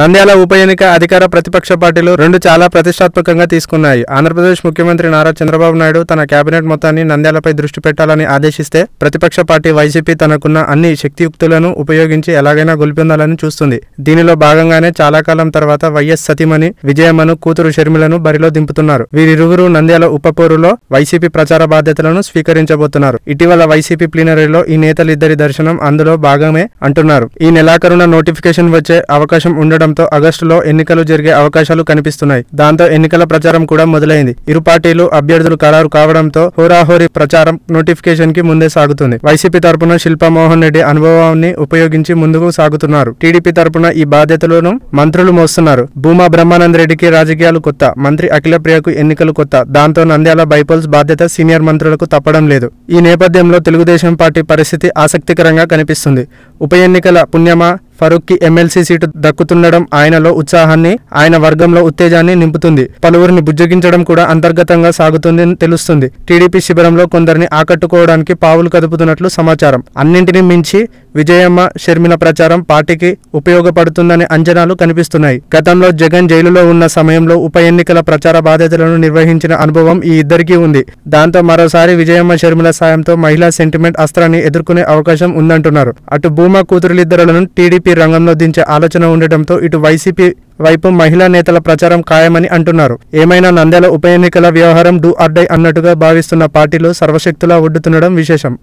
నంద్యాల ఉప ఎన్నిక అధికార ప్రతిపక్ష పార్టీలు రెండు చాలా ప్రతిష్టాత్మకంగా తీసుకున్నాయి. ఆంధ్రప్రదేశ్ ముఖ్యమంత్రి నారా చంద్రబాబు నాయుడు తన కేబినెట్ మొత్తాన్ని నంద్యాలపై దృష్టి పెట్టాలని ఆదేశిస్తే ప్రతిపక్ష పార్టీ వైసీపీ తనకున్న అన్ని శక్తియుక్తులను ఉపయోగించి ఎలాగైనా గొలిపిందాలని చూస్తుంది. దీనిలో భాగంగానే చాలా కాలం తర్వాత వైఎస్ సతీమణి విజయమ్మను కూతురు షర్మిలను బరిలో దింపుతున్నారు. వీరిరువురు నంద్యాల ఉప పోరులో వైసీపీ ప్రచార బాధ్యతలను స్వీకరించబోతున్నారు. ఇటీవల వైసీపీ ప్లీనరీలో ఈ నేతలిద్దరి దర్శనం అందులో భాగమే అంటున్నారు. ఈ నెలాఖరున నోటిఫికేషన్ వచ్చే అవకాశం ఉండడంతో ఆగస్టులో ఎన్నికలు జరిగే అవకాశాలు కనిపిస్తున్నాయి. దాంతో ఎన్నికల ప్రచారం కూడా మొదలైంది. ఇరు పార్టీలు అభ్యర్థులు ఖరారు కావడంతో హోరాహోరీ ప్రచారం నోటిఫికేషన్కి ముందే సాగుతుంది. వైసీపీ తరపున శిల్పా మోహన్ రెడ్డి అనుభవాన్ని ఉపయోగించి ముందుకు సాగుతున్నారు. టీడీపీ తరపున ఈ బాధ్యతలను మంత్రులు మోస్తున్నారు. భూమా బ్రహ్మానంద రెడ్డికి రాజకీయాలు కొత్త మంత్రి అఖిల ప్రియకు ఎన్నికలు కొత్త దాంతో నంద్యాల బైపోల్స్ బాధ్యత సీనియర్ మంత్రులకు తప్పడం లేదు. ఈ నేపథ్యంలో తెలుగుదేశం పార్టీ పరిస్థితి ఆసక్తికరంగా కనిపిస్తుంది. ఉప ఎన్నికల పుణ్యమా ఫరూక్కి ఎమ్మెల్సీ సీటు దక్కుతుండడం ఆయనలో ఉత్సాహాన్ని ఆయన వర్గంలో ఉత్తేజాన్ని నింపుతుంది. పలువురిని బుజ్జగించడం కూడా అంతర్గతంగా సాగుతుందని తెలుస్తుంది. టీడీపీ శిబిరంలో కొందరిని ఆకట్టుకోవడానికి పావులు కదుపుతున్నట్లు సమాచారం. అన్నింటినీ మించి విజయమ్మ షర్మిల ప్రచారం పార్టీకి ఉపయోగపడుతుందనే అంచనాలు కనిపిస్తున్నాయి. గతంలో జగన్ జైలులో ఉన్న సమయంలో ఉప ఎన్నికల ప్రచార బాధ్యతలను నిర్వహించిన అనుభవం ఈ ఇద్దరికీ ఉంది. దాంతో మరోసారి విజయమ్మ షర్మిల సాయంతో మహిళా సెంటిమెంట్ అస్త్రాన్ని ఎదుర్కొనే అవకాశం ఉందంటున్నారు. అటు భూమా కూతురులిద్దరులను టీడీపీ రంగంలో దించే ఆలోచన ఉండటంతో ఇటు వైసీపీ వైపు మహిళా నేతల ప్రచారం ఖాయమని అంటున్నారు. ఏమైనా నంద్యాల ఉప ఎన్నికల వ్యవహారం డూ అడ్డై అన్నట్టుగా భావిస్తున్న పార్టీలు సర్వశక్తులా ఒడ్డుతుండడం విశేషం.